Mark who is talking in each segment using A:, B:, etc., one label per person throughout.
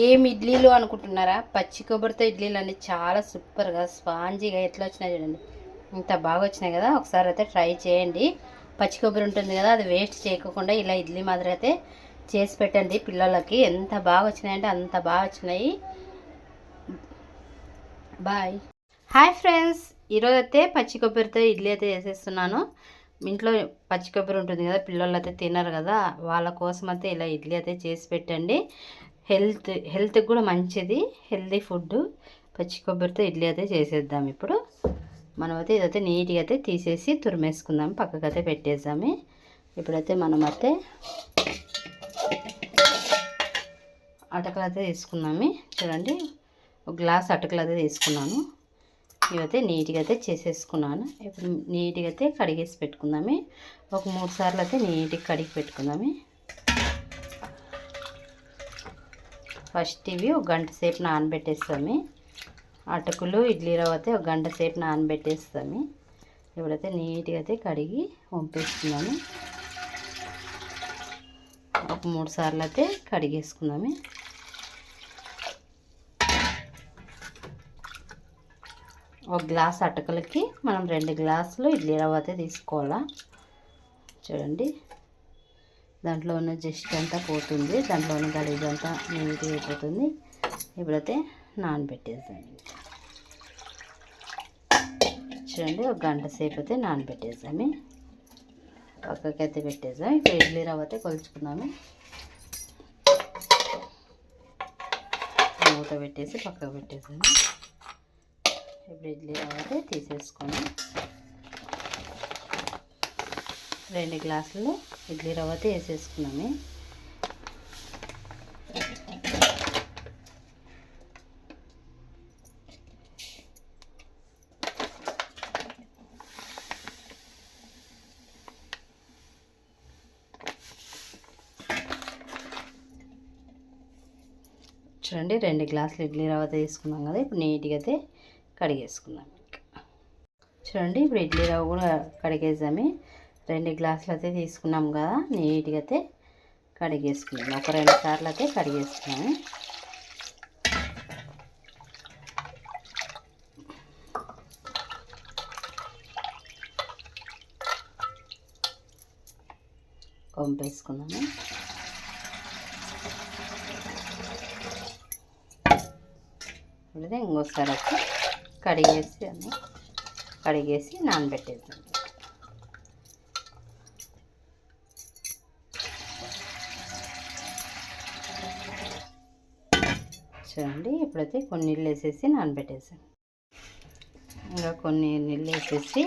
A: ఏం ఇడ్లీలు అనుకుంటున్నారా? పచ్చి కొబ్బరితో ఇడ్లీలు అన్నీ చాలా సూపర్గా స్పాంజీగా ఎట్లా వచ్చినాయి చూడండి. ఇంత బాగా వచ్చినాయి కదా. ఒకసారి అయితే ట్రై చేయండి. పచ్చి కొబ్బరి ఉంటుంది కదా అది వేస్ట్ చేయకుండా ఇలా ఇడ్లీ మాదిరి అయితే చేసి పెట్టండి పిల్లలకి. ఎంత బాగా వచ్చినాయంటే అంత బాగా వచ్చినాయి. బాయ్. హాయ్ ఫ్రెండ్స్ ఈరోజు అయితే పచ్చి కొబ్బరితో ఇడ్లీ అయితే చేసేస్తున్నాను. ఇంట్లో పచ్చి కొబ్బరి ఉంటుంది కదా పిల్లలు అయితే తినరు కదా వాళ్ళ కోసం అయితే ఇలా ఇడ్లీ అయితే చేసి పెట్టండి. హెల్త్ హెల్త్కి కూడా మంచిది. హెల్తీ ఫుడ్ పచ్చి కొబ్బరితో ఇడ్లీ అయితే చేసేద్దాం ఇప్పుడు. మనం అయితే ఇదైతే నీట్గా అయితే తీసేసి తురిమేసుకుందాం. పక్కకు అయితే పెట్టేద్దాము. ఇప్పుడైతే మనం అయితే అటకలు అయితే తీసుకున్నాము చూడండి ఒక గ్లాస్ అటకలు అయితే తీసుకున్నాను. ఇవైతే నీట్గా అయితే చేసేసుకున్నాను. ఇప్పుడు నీట్గా అయితే కడిగేసి పెట్టుకుందాము. ఒక మూడు సార్లు అయితే నీట్గా కడిగి పెట్టుకుందాము. ఫస్ట్ ఇవి ఒక గంట సేపు నానబెట్టేస్తాము. అటుకులు ఇడ్లీ రవ్వ అయితే ఒక గంట సేపు నానబెట్టేస్తాము. ఇప్పుడైతే నీట్గా అయితే కడిగి పంపిస్తున్నాము ఒక మూడు సార్లు అయితే కడిగేసుకున్నాము. ఒక గ్లాస్ అటుకులకి మనం రెండు గ్లాసులు ఇడ్లీ రవ్వ అయితే తీసుకోవాలా. చూడండి. దాంట్లో ఉన్న జస్ట్ అంతా పోతుంది. దాంట్లో ఉన్న గలీజ్ అంతా నీట్గా అయిపోతుంది. ఇప్పుడైతే నానబెట్టేసాను చూడండి ఒక గంట సేపు అయితే నానబెట్టేసాము. పక్కకైతే పెట్టేసాము. ఇప్పుడు ఇడ్లీ రవ్వ అయితే కొలుచుకున్నాము మూత పెట్టేసి పక్కకు పెట్టేసాము. ఇప్పుడు ఇడ్లీ రవ్వ అయితే తీసేసుకొని రెండు గ్లాసులు ఇడ్లీ రవ్వతో వేసేసుకున్నాము. చూడండి రెండు గ్లాసులు ఇడ్లీ రవ్వ వేసుకున్నాం తీసుకున్నాం కదా ఇప్పుడు నీట్గా అయితే కడిగేసుకున్నాం. చూడండి ఇప్పుడు ఇడ్లీ రవ్వ కూడా కడిగేసాము. రెండు గ్లాసులు అయితే తీసుకున్నాం కదా నీట్గా అయితే కడిగేసుకున్నాం. ఒక రెండు సార్లు అయితే కడిగేసుకున్నాము కొంపేసుకున్నాము. ఇప్పుడు ఇంకోసారి వచ్చి కడిగేసి కడిగేసి నానబెట్టేద్దాం. చూడండి. ఇప్పుడైతే కొన్ని నీళ్ళు వేసేసి నానబెట్టేసాను. ఇంకా కొన్ని నీళ్ళు వేసేసి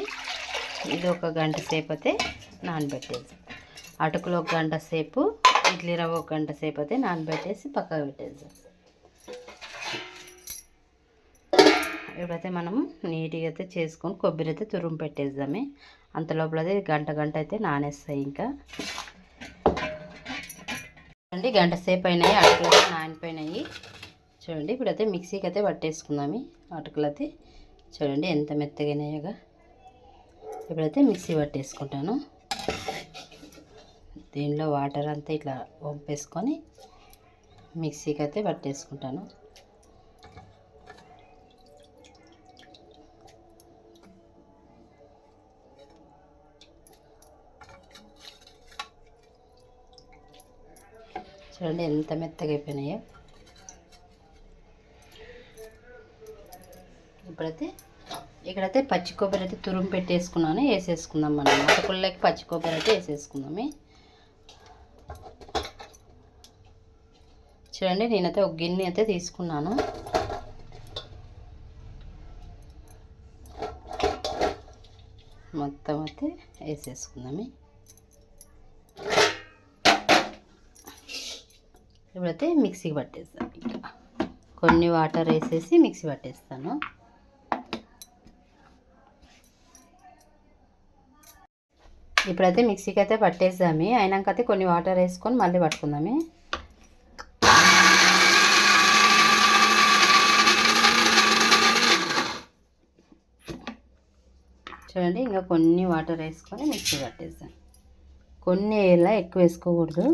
A: ఇది ఒక గంట సేపు అయితే నానబెట్టేసి అటుకులు ఒక గంట సేపు ఇడ్లీ రవ్వ ఒక గంట సేపు అయితే నానబెట్టేసి పక్కకు పెట్టేసాం ఇప్పుడైతే మనం నీట్గా అయితే చేసుకొని కొబ్బరి అయితే తురుము పెట్టేద్దామే. అంత లోపల అయితే గంట గంట అయితే నానేస్తాయి ఇంకా. అండి గంట సేపు అయినాయి అటుకులు అయితే నానిపోయినాయి. చూడండి ఇప్పుడైతే మిక్సీకి అయితే పట్టేసుకుందాము. అటుకులు అయితే చూడండి ఎంత మెత్తగైనాయోగా. ఇప్పుడైతే మిక్సీ పట్టేసుకుంటాను. దీనిలో వాటర్ అంతా ఇట్లా వంపేసుకొని మిక్సీకి అయితే పట్టేసుకుంటాను. చూడండి ఎంత మెత్తగా అయిపోయినాయో ఇప్పుడైతే ఇక్కడైతే పచ్చి కొబ్బరి అయితే తురుము పెట్టేసుకున్నాను వేసేసుకుందాం మనం. అటుకుల్లోకి పచ్చి కొబ్బరి అయితే వేసేసుకుందాము. చూడండి నేనైతే ఒక గిన్నె అయితే తీసుకున్నాను. మొత్తం అయితే వేసేసుకుందాము. ఇప్పుడైతే మిక్సీకి పట్టేస్తాను. ఇంకా కొన్ని వాటర్ వేసేసి మిక్సీ పట్టేస్తాను. ఇప్పుడైతే మిక్సీకి అయితే పట్టేద్దామి అయినాకైతే కొన్ని వాటర్ వేసుకొని మళ్ళీ పట్టుకుందామి. చూడండి ఇంకా కొన్ని వాటర్ వేసుకొని మిక్సీ పట్టేస్తాను కొన్ని ఇలా ఎక్కువ వేసుకోకూడదు.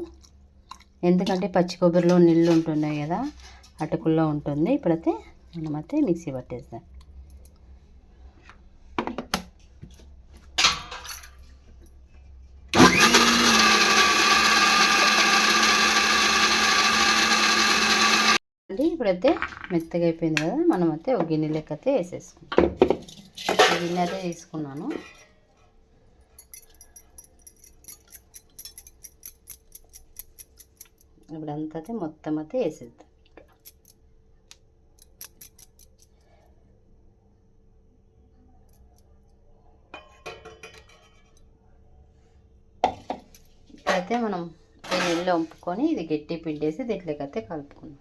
A: ఎందుకంటే పచ్చి కొబ్బరిలో నీళ్ళు ఉంటున్నాయి కదా అటుకుల్లో ఉంటుంది. ఇప్పుడైతే మనమైతే మిక్సీ పట్టేస్తాం అండి ఇప్పుడైతే మెత్తగా అయిపోయింది కదా మనం అయితే ఒక గిన్నె లెక్క అయితే వేసేసుకుంటాం గిన్నె అయితే తీసుకున్నాను. ఇప్పుడు అంతా అయితే మొత్తం అయితే వేసేద్దాం. ఇప్పుడైతే మనం ఈ నీళ్ళు వంపుకొని ఇది గట్టి పిండేసి అయితే కలుపుకుందాం.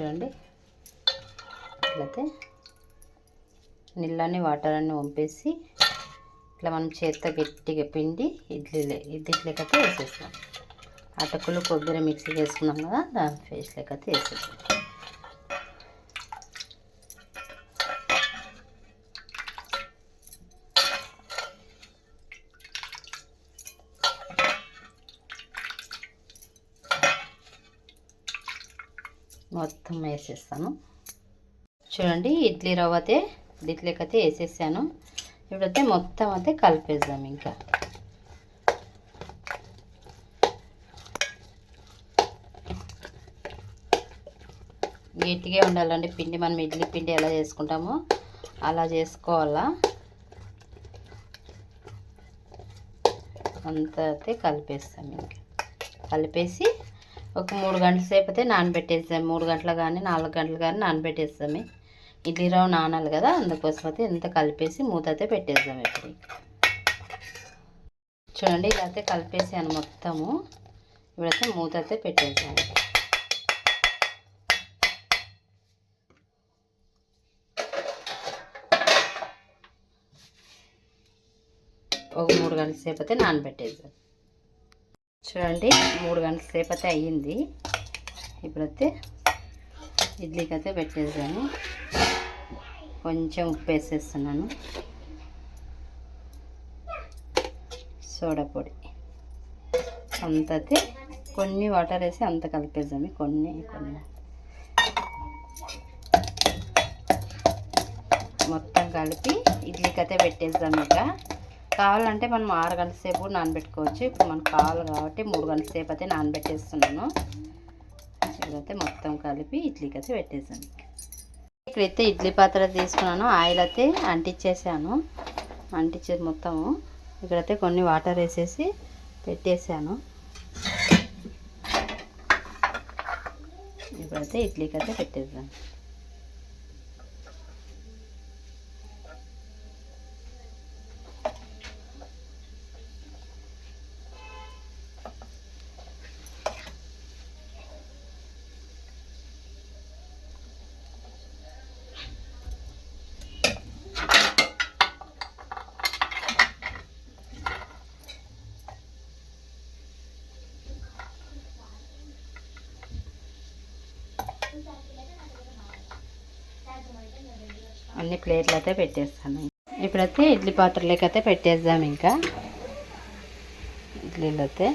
A: చూడండి. ఇట్లయితే నీళ్ళని వాటర్ అన్ని వంపేసి ఇట్లా మనం చేత్తో గట్టిగా పిండి ఇడ్లీ లేకపోతే వేసేస్తాం. అటుకులు కొబ్బరి మిక్సీ వేసుకున్నాం కదా దాని పేస్ట్ లెక్కైతే వేసేస్తాం మొత్తం వేసేస్తాను. చూడండి ఇడ్లీ రవ్వ అయితే ఇడ్లీకైతే వేసేసాను. ఇప్పుడైతే మొత్తం అయితే కలిపేద్దాం ఇంకా. గట్టిగా ఉండాలండి పిండి మనం ఇడ్లీ పిండి ఎలా చేసుకుంటామో అలా చేసుకోవాలా. అంత అయితే కలిపేస్తాం ఇంకా. కలిపేసి ఒక మూడు గంటల సేపు అయితే మూడు గంటలు కానీ నాలుగు గంటలు కానీ నానబెట్టేస్తాము ఇడ్లీ రవ్వ నానాలి కదా అందుకోసం అయితే ఇంత కలిపేసి మూత అయితే పెట్టేద్దాం ఇప్పుడు చూడండి ఇలా అయితే కలిపేసాను మొత్తము. ఇప్పుడైతే మూత అయితే పెట్టేద్దాం ఒక మూడు గంటల సేపు అయితే నానబెట్టేద్దాం చూడండి మూడు గంటల సేపు అయితే అయ్యింది. ఇప్పుడైతే ఇడ్లీకి అయితే పెట్టేసాను. కొంచెం ఉప్పు వేసేస్తున్నాను. సోడా పొడి. అంత అయితే కొన్ని వాటర్ వేసి అంత కలిపేసాము కొన్ని కొన్ని. మొత్తం కలిపి ఇడ్లీకి అయితే పెట్టేద్దాం ఇక. కావాలంటే మనం ఆరు గంటల సేపు నానబెట్టుకోవచ్చు. ఇప్పుడు మనకు కావాలి కాబట్టి మూడు గంటల సేపు అయితే నానబెట్టేస్తున్నాను. అయితే మొత్తం కలిపి ఇడ్లీకి అయితే పెట్టేసాను ఇక్కడైతే ఇడ్లీ పాత్ర తీసుకున్నాను. ఆయిల్ అయితే అంటించేసాను అంటించేది మొత్తము ఇక్కడైతే కొన్ని వాటర్ వేసేసి పెట్టేసాను ఇప్పుడైతే ఇడ్లీకి అయితే పెట్టేసాను అన్ని ప్లేట్లు అయితే పెట్టేస్తాను. ఇప్పుడైతే ఇడ్లీ పాత్రలోకి అయితే పెట్టేద్దాం ఇంకా. ఇడ్లీలు అయితే.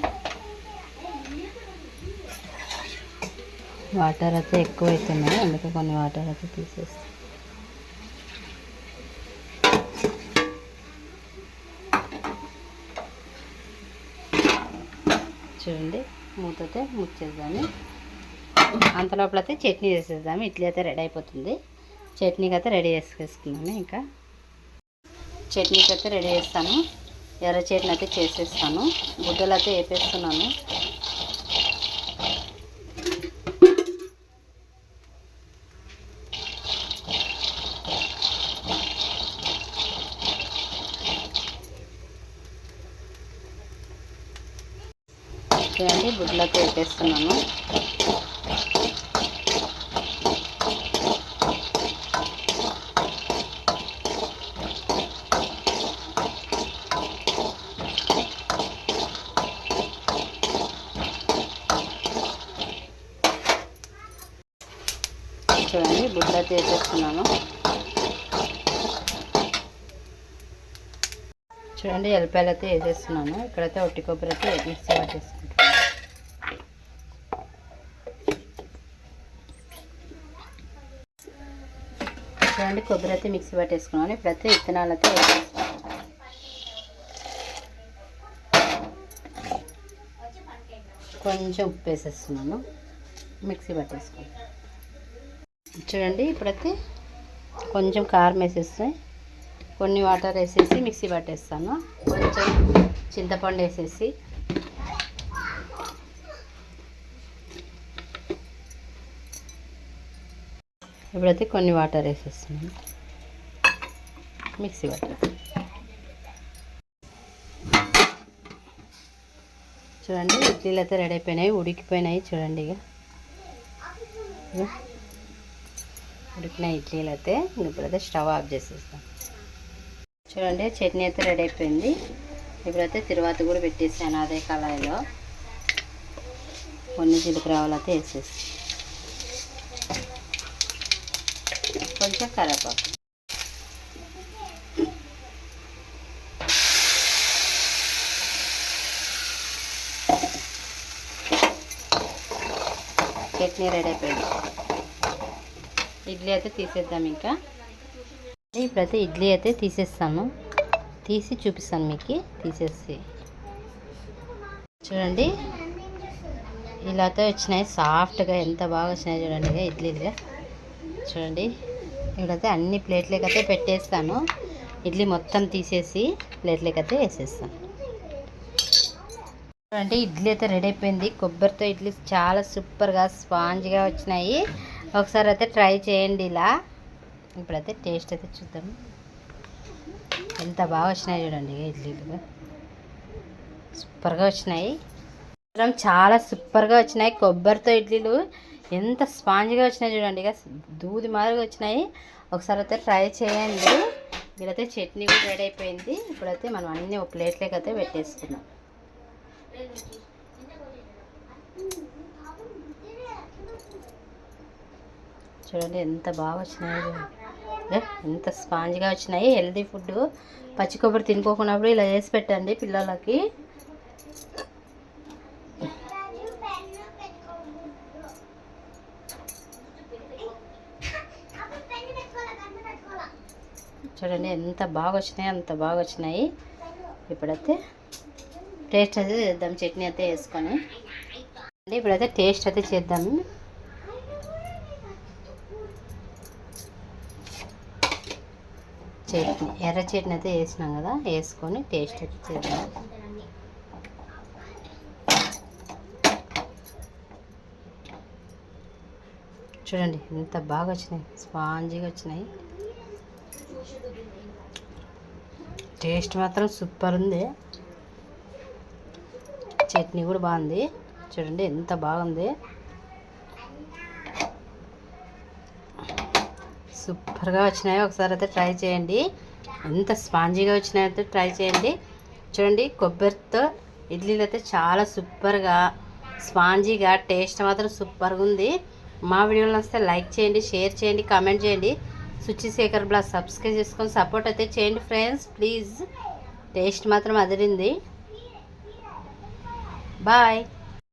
A: వాటర్ అయితే ఎక్కువ అవుతున్నాయి అందుకే కొన్ని వాటర్ అయితే తీసేస్తాం. చూడండి మూతతే ముచ్చేద్దాము. అంతలోపల అయితే చట్నీ చేసేద్దాము. ఇడ్లీ అయితే రెడీ అయిపోతుంది. చట్నీకి అయితే రెడీ చేసుకేసుకున్నాను ఇంకా. చట్నీకి అయితే రెడీ చేస్తాను. ఎర్ర చట్నీ అయితే చేసేస్తాను. గుడ్డలు అయితే వేపేస్తున్నాను చూడండి గుడ్లతో వేపేస్తున్నాను చూడండి గుడ్లతో చూడండి ఎల్లిపాయలు అయితే వేసేస్తున్నాను. ఇక్కడైతే ఒట్టి కొబ్బరి అయితే మిక్సీ పట్టేసుకుంటున్నాను చూడండి కొబ్బరి అయితే మిక్సీ పట్టేసుకున్నాను ఇప్పుడైతే విత్తనాలు అయితే వేసేస్తున్నాను. కొంచెం ఉప్పు వేసేస్తున్నాను. మిక్సీ పట్టేసుకున్నాను చూడండి ఇప్పుడైతే కొంచెం కారం వేసేస్తే కొన్ని వాటర్ వేసేసి మిక్సీ పట్టేస్తాను. కొంచెం చింతపండు వేసేసి. ఇప్పుడైతే కొన్ని వాటర్ వేసేస్తున్నాను. మిక్సీ పట్టేస్తాను. చూడండి ఇడ్లీలు అయితే రెడీ అయిపోయినాయి ఉడికిపోయినాయి చూడండి ఇక. ఉడికిన ఇడ్లీలు అయితే ఇప్పుడైతే స్టవ్ ఆఫ్ చేసేస్తాం. చూడండి చట్నీ అయితే రెడీ అయిపోయింది. ఇప్పుడైతే తిరువాత కూడా పెట్టేసాను అదే కళాయిలో. కొన్ని జీలకర్ర అయితే వేసేసి. కొంచెం కరివేపాకు. చట్నీ రెడీ అయిపోయింది. ఇడ్లీ అయితే తీసేద్దాం ఇంకా. ఇప్పుడైతే ఇడ్లీ అయితే తీసేస్తాను. తీసి చూపిస్తాను మీకు. తీసేసి. చూడండి. ఇలా అయితే వచ్చినాయి. సాఫ్ట్గా ఎంత బాగా వచ్చినాయి చూడండి. ఇక ఇడ్లీలుగా చూడండి. ఇప్పుడైతే అన్ని ప్లేట్లకైతే అయితే పెట్టేస్తాను. ఇడ్లీ మొత్తం తీసేసి ప్లేట్లకైతే అయితే వేసేస్తాను. చూడండి ఇడ్లీ అయితే రెడీ అయిపోయింది. కొబ్బరితో ఇడ్లీ చాలా సూపర్గా స్పాంజ్గా వచ్చినాయి. ఒకసారి అయితే ట్రై చేయండి ఇలా. ఇప్పుడైతే టేస్ట్ అయితే చూద్దాం. ఎంత బాగా వచ్చినాయి చూడండి ఇడ్లీలు సూపర్గా వచ్చినాయి. మాత్రం చాలా సూపర్గా వచ్చినాయి కొబ్బరితో ఇడ్లీలు. ఎంత స్పాంజ్గా వచ్చినాయి చూడండి. ఇక దూది మాదిరిగా వచ్చినాయి. ఒకసారి అయితే ట్రై చేయండి. ఇక్కడైతే చట్నీ కూడా రెడీ అయిపోయింది. ఇప్పుడైతే మనం అన్నీ ఒక ప్లేట్లోకి అయితే పెట్టేసుకున్నాం చూడండి ఎంత బాగా వచ్చినాయి. ఎంత స్పాంజ్గా వచ్చినాయి. హెల్దీ ఫుడ్ పచ్చి కొబ్బరి తినుకోకున్నప్పుడు ఇలా చేసి పెట్టండి పిల్లలకి. చూడండి ఎంత బాగా వచ్చినాయి అంత బాగా వచ్చినాయి. ఇప్పుడైతే టేస్ట్ అయితే చేద్దాం. చట్నీ అయితే వేసుకొని. ఇప్పుడైతే టేస్ట్ అయితే చేద్దాము చట్నీ ఎర్ర చట్నీ అయితే వేసినాం కదా వేసుకొని టేస్ట్ అయితే చేద్దాం. చూడండి ఎంత బాగా వచ్చినాయి. స్పాంజీగా వచ్చినాయి. టేస్ట్ మాత్రం సూపర్ ఉంది. చట్నీ కూడా బాగుంది. చూడండి ఎంత బాగుంది. సూపర్గా వచ్చినాయి ఒకసారి అయితే ట్రై చేయండి. ఎంత స్పాంజీగా వచ్చినాయి అయితే ట్రై చేయండి. చూడండి కొబ్బరితో ఇడ్లీలు అయితే చాలా సూపర్గా స్పాంజీగా టేస్ట్ మాత్రం సూపర్గా ఉంది. మా వీడియోలు వస్తే లైక్ చేయండి షేర్ చేయండి కామెంట్ చేయండి. సుచి శేఖర్ బ్లాగ్ సబ్స్క్రైబ్ చేసుకొని సపోర్ట్ అయితే చేయండి ఫ్రెండ్స్. ప్లీజ్ టేస్ట్ మాత్రం అదిరింది. బాయ్.